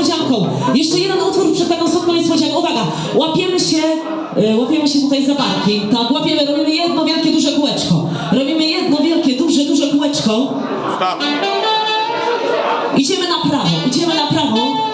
niespodzianką. Jeszcze jeden utwór przed taką słodką niespodzianką. Uwaga, łapiemy się, e, łapiemy się tutaj za barki. Tak, łapiemy, robimy jedno wielkie, duże kółeczko. Robimy jedno wielkie, duże, duże kółeczko. Stop. Idziemy na prawo, idziemy na prawo.